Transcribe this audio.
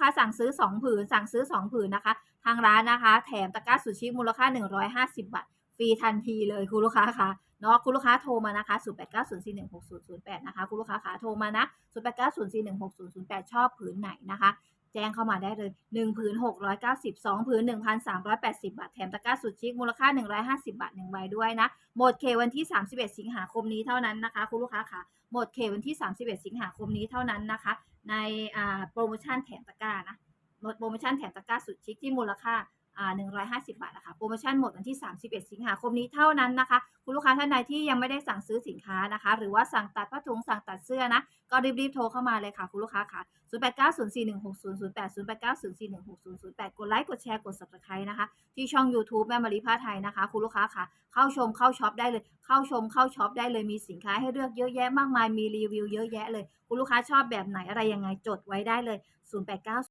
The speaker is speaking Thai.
ค้าสั่งซื้อ 2 ผืน สั่งซื้อ 2 ผืนนะคะ ทางร้านนะคะ แถมตะกร้าซูชิมูลค่า 150 บาท ฟรีทันทีเลยคุณลูกค้าคะเนาะคุณลูกค้าโทรมานะคะ 0890416008 นะคะ คุณลูกค้าขาโทรมานะ 0890416008 ชอบผืนไหนนะคะ แจ้งเข้ามาได้เลย 1 ผืน 690 2 ผืน 1,380 บาท แถมตะกร้าสุดชิคมูลค่า 150 บาท1ใบด้วยนะ หมดเควันที่ 31 สิงหาคมนี้เท่านั้นนะคะ คุณลูกค้าค่ะ หมดเควันที่ 31 สิงหาคมนี้เท่านั้นนะคะ ในโปรโมชั่นแถมตะกร้านะ หมดโปรโมชั่นแถมตะกร้าสุดชิคที่มูลค่า 150 บาทนะคะ โปรโมชั่นหมดวันที่ 31 สิงหาคมนี้เท่านั้นนะคะ คุณลูกค้าท่านใดที่ยังไม่ได้สั่งซื้อสินค้านะคะ หรือว่าสั่งตัดผ้าถุงสั่งตัดเสื้อนะ ก็รีบๆโทรเข้ามาเลยค่ะ คุณลูกค้าค่ะ 0890416008 0890416008 กดไลค์ กดแชร์ กด subscribe นะคะ ที่ช่อง YouTube แม่มารีผ้าไทยนะคะ คุณลูกค้าค่ะ เข้าชม เข้าช็อปได้เลย เข้าชม เข้าช็อปได้เลย มีสินค้าให้เลือกเยอะแยะมากมาย มีรีวิวเยอะแยะเลย คุณลูกค้าชอบแบบไหนอะไรยังไง จดไว้ได้เลย 089